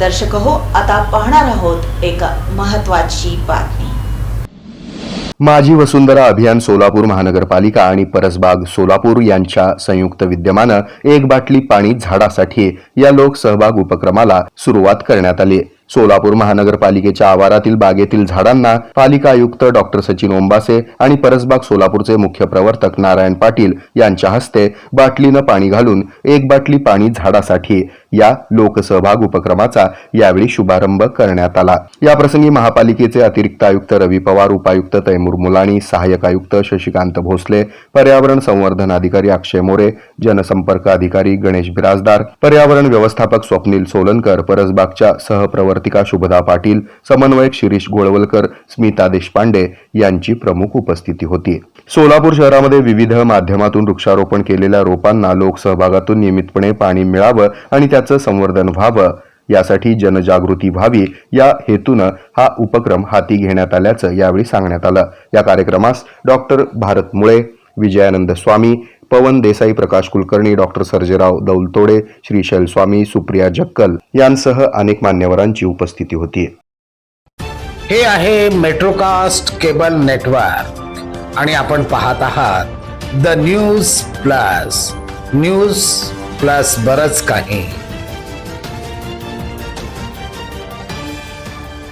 दर्शक हो आता पाहणार आहोत एक महत्वाची बातमी. माझी वसुंधरा अभियान सोलापूर महानगरपालिका आणि परसबाग सोलापूर यांच्या संयुक्त विद्यमानं एक बाटली पाणी झाडासाठी या लोकसहभाग उपक्रमाला सुरुवात करण्यात आली. सोलापूर महानगरपालिकेच्या आवारातील बागेतील झाडांना पालिका आयुक्त डॉक्टर सचिन ओंबासे आणि परसबाग सोलापूरचे मुख्य प्रवर्तक नारायण पाटील यांच्या हस्ते बाटलीनं पाणी घालून एक बाटली पाणी झाडासाठी या लोकसहभाग उपक्रमाचा यावेळी शुभारंभ करण्यात आला. याप्रसंगी महापालिकेचे अतिरिक्त आयुक्त रवी पवार उपायुक्त तैमूर मुलाणी सहाय्यक आयुक्त शशिकांत भोसले पर्यावरण संवर्धन अधिकारी अक्षय मोरे जनसंपर्क अधिकारी गणेश बिराजदार पर्यावरण व्यवस्थापक स्वप्नील सोलनकर परसबागच्या सहप्रवर्तक कार्तिका शुभदा पाटील समन्वयक शिरीष गोळवलकर स्मिता देशपांडे यांची प्रमुख उपस्थिती होती. सोलापूर शहरामध्ये विविध माध्यमातून वृक्षारोपण केलेल्या रोपांना लोकसहभागातून नियमितपणे पाणी मिळावं आणि त्याचं संवर्धन व्हावं यासाठी जनजागृती व्हावी या हेतूनं हा उपक्रम हाती घेण्यात आल्याचं यावेळी सांगण्यात आलं. या कार्यक्रमास डॉक्टर भारत मुळे विजयानंद स्वामी पवन देसाई प्रकाश कुलकर्णी डॉक्टर सर्जेराव दौलतोडे श्रीशैल स्वामी सुप्रिया जक्कल यांसह अनेक मान्यवरांची उपस्थिती होती. हे आहे मेट्रोकास्ट केबल नेटवर्क. आणि आपण पाहत आहात the news plus. News plus बरच काही.